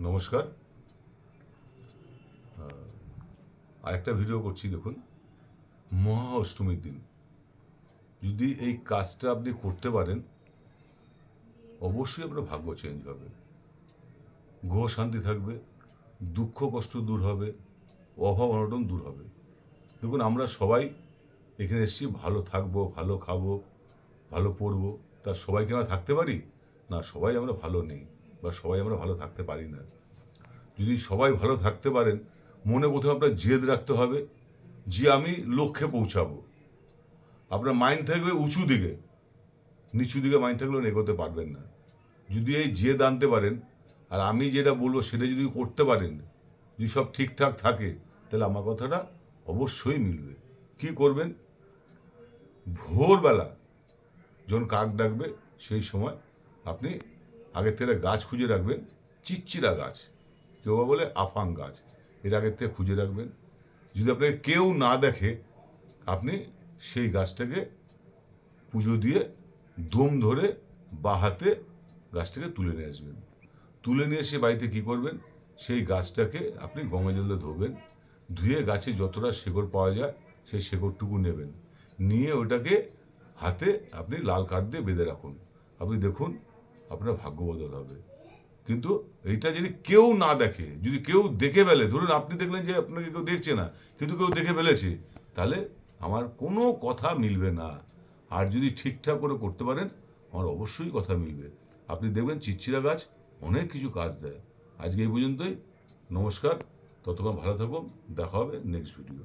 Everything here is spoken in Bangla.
নমস্কার। আরেকটা ভিডিও করছি, দেখুন। মহা অষ্টমীর দিন। যদি এই কাজটা আপনি করতে পারেন, অবশ্যই আপনার ভাগ্য চেঞ্জ হবে। গ্রহ শান্তি থাকবে, দুঃখ কষ্ট দূর হবে, অভাব অনটন দূর হবে। দেখুন, আমরা সবাই এখানে এসেছি, ভালো থাকব, ভালো খাব, ভালো পড়ব। তা সবাইকে আমরা থাকতে পারি? না, সবাই আমরা ভালো নেই। বা সবাই আমরা ভালো থাকতে পারি না। যদি সবাই ভালো থাকতে পারেন, মনে প্রথমে আপনার জেদ রাখতে হবে যে আমি লক্ষ্যে পৌঁছাবো। আপনার মাইন্ড থাকবে উঁচু দিকে। নিচু দিকে মাইন্ড থাকলেও এগোতে পারবেন না। যদি এই জেদ আনতে পারেন, আর আমি যেটা বলব সেটা যদি করতে পারেন, যদি সব ঠিকঠাক থাকে, তাহলে আমার কথাটা অবশ্যই মিলবে। কি করবেন? ভোরবেলা যখন কাক ডাকবে, সেই সময় আপনি আগের থেকে গাছ খুঁজে রাখবেন চিচ্চিরা গাছ। কেউ বা বলে আফাং গাছ। এর আগের থেকে খুঁজে রাখবেন। যদি আপনাকে কেউ না দেখে, আপনি সেই গাছটাকে পুজো দিয়ে দম ধরে বা হাতে গাছটাকে তুলে নিয়ে আসবেন। তুলে নিয়ে এসে বাড়িতে কী করবেন? সেই গাছটাকে আপনি গঙ্গা জল দিয়ে ধোবেন। ধুয়ে গাছে যতটা শেকড় পাওয়া যায়, সেই শেকড়টুকু নেবেন। নিয়ে ওটাকে হাতে আপনি লাল কাঠ দিয়ে বেঁধে রাখুন। আপনি দেখুন আপনার ভাগ্য বদল হবে। কিন্তু এইটা যদি কেউ না দেখে, যদি কেউ দেখে ফেলে, ধরুন আপনি দেখলেন যে আপনাকে কেউ দেখছে না, কিন্তু কেউ দেখে ফেলেছে, তাহলে আমার কোনো কথা মিলবে না। আর যদি ঠিকঠাক করে করতে পারেন, আমার অবশ্যই কথা মিলবে। আপনি দেখবেন চিচ্চিরা গাছ অনেক কিছু কাজ দেয়। আজকে এই পর্যন্তই। নমস্কার। ততক্ষণ ভালো থাকুন। দেখা হবে নেক্সট ভিডিও